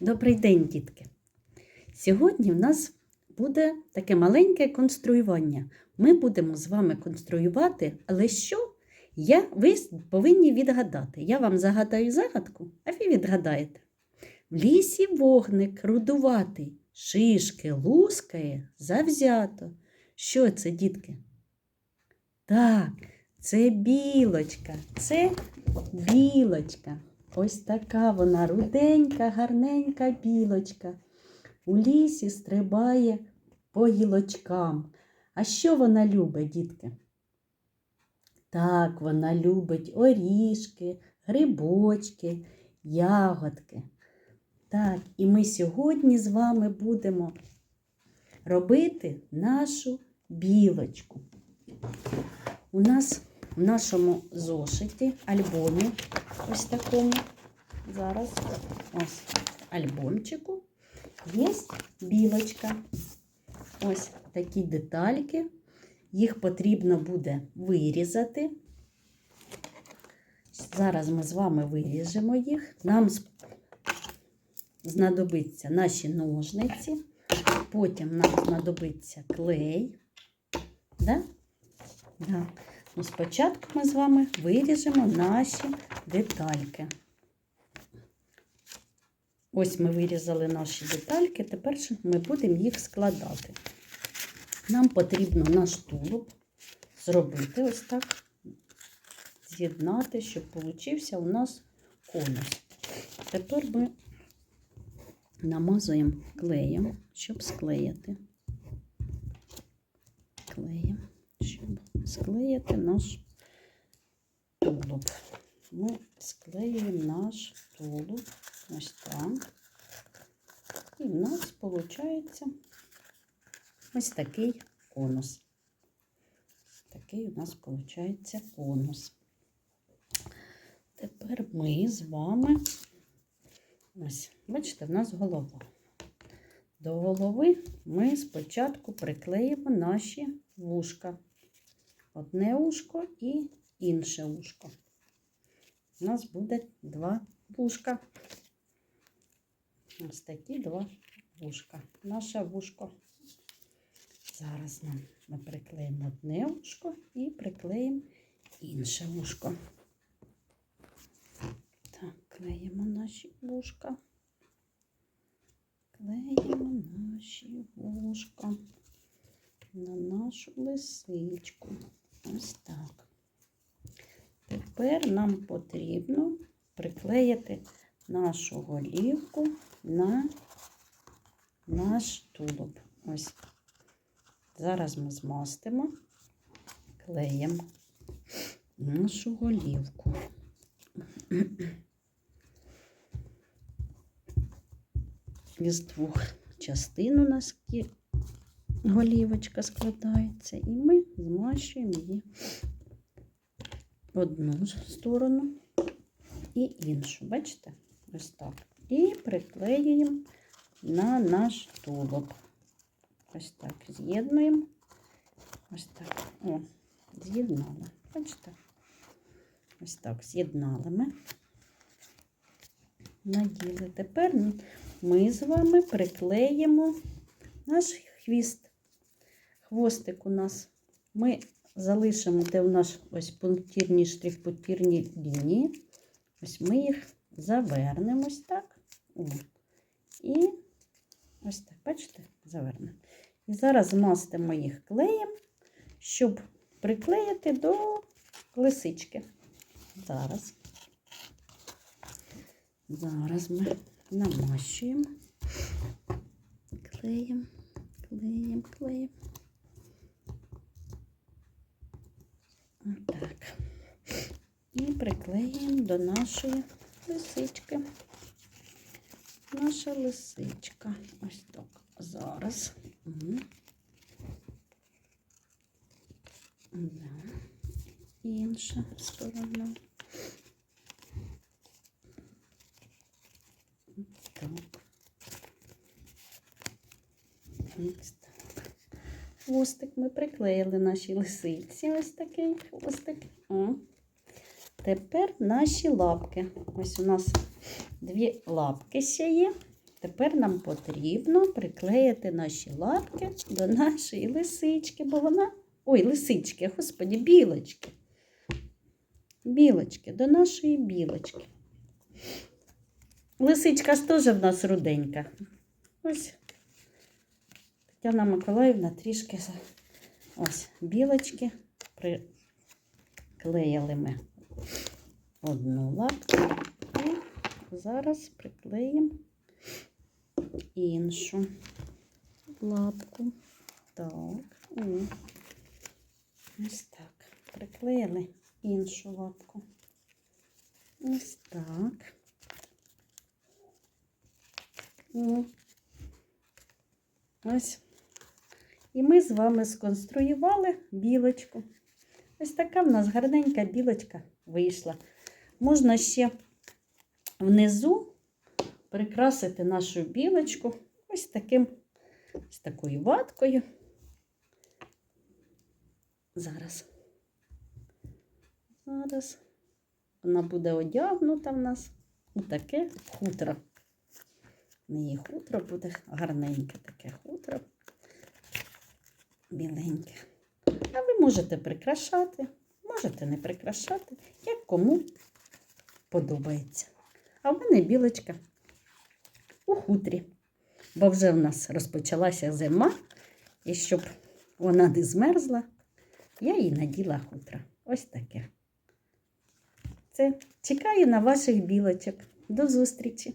Добрий день, дітки! Сьогодні в нас буде таке маленьке конструювання. Ми будемо з вами конструювати, але що? Я, ви повинні відгадати. Я вам загадаю загадку, а ви відгадаєте. В лісі вогник рудуватий, шишки лускає завзято. Що це, дітки? Так, це білочка, це білочка. Ось така вона руденька, гарненька білочка. У лісі стрибає по гілочкам. А що вона любить, дітки? Так, вона любить орішки, грибочки, ягодки. Так, і ми сьогодні з вами будемо робити нашу білочку. У нас в нашому зошиті, альбомі, ось такому, зараз ось альбомчику, є білочка. Ось такі детальки. Їх потрібно буде вирізати. Зараз ми з вами виріжемо їх. Нам знадобиться наші ножниці, потім нам знадобиться клей. Да? Да. Ну, спочатку ми з вами виріжемо наші детальки. Ось ми вирізали наші детальки, тепер ми будемо їх складати. Нам потрібно наш тулуб зробити ось так, з'єднати, щоб получився у нас конус. Тепер ми намазуємо клеєм, щоб склеїти. Щоб склеїти наш тулуб. Ми склеюємо наш тулуб ось так. І в нас виходить ось такий конус. Такий у нас виходить конус. Тепер ми з вами, ось, бачите, в нас голова. До голови ми спочатку приклеїмо наші вушка. Одне ушко і інше ушко. У нас буде два вушка. Ось такі два вушка. Наше вушко. Зараз нам ми приклеїмо одне вушко і приклеїмо інше вушко. Так, клеїмо наші вушка. Клеїмо наші вушка на нашу лисичку. Ось так. Тепер нам потрібно приклеїти нашу голівку на наш тулуб. Ось. Зараз ми змастимо клеєм нашу голівку. Із двох частин у нас голівочка складається, і ми змащуємо її одну сторону і іншу. Бачите? Ось так. І приклеюємо на наш тулуб. Ось так з'єднуємо. Ось так. О, з'єднали. Бачите? Ось так з'єднали ми. Наділи. Тепер ми з вами приклеїмо наш хвіст. Хвостик у нас ми залишимо, де у нас ось пунктирні штрих-пунктирні лінії. Ось ми їх завернемо ось так. О. І ось так, бачите, завернемо. І зараз змастимо їх клеєм, щоб приклеїти до лисички. Зараз. Зараз ми намащуємо, клеєм, клеєм, клеєм. Отак. І приклеїмо до нашої лисички. Наша лисичка. Ось так. Зараз. Угу. Да. Інша сторона. Так. Ось так. Хвостик ми приклеїли нашій лисиці. Ось такий хвостик. О. Тепер наші лапки. Ось у нас дві лапки ще є. тепер нам потрібно приклеїти наші лапки до нашої лисички, бо вона. Ой, лисички, господі, білочки. Білочки, до нашої білочки. Лисичка ж теж в нас руденька. Ось Тетяна Миколаївна трішки ось білочки приклеїли ми одну лапку. І зараз приклеїмо іншу лапку. Так, о. ось так. Приклеїли іншу лапку. Ось так. Ось. І ми з вами сконструювали білочку. Ось така в нас гарненька білочка вийшла. Можна ще внизу прикрасити нашу білочку ось таким, ось такою ваткою. Зараз. Зараз вона буде одягнута в нас у таке хутро. В неї хутро буде гарненьке таке хутро. Біленьке. А ви можете прикрашати, можете не прикрашати, як кому подобається. А в мене білочка у хутрі, бо вже в нас розпочалася зима, і щоб вона не змерзла, я їй наділа хутра. Ось таке. Це чекаю на ваших білочок. До зустрічі!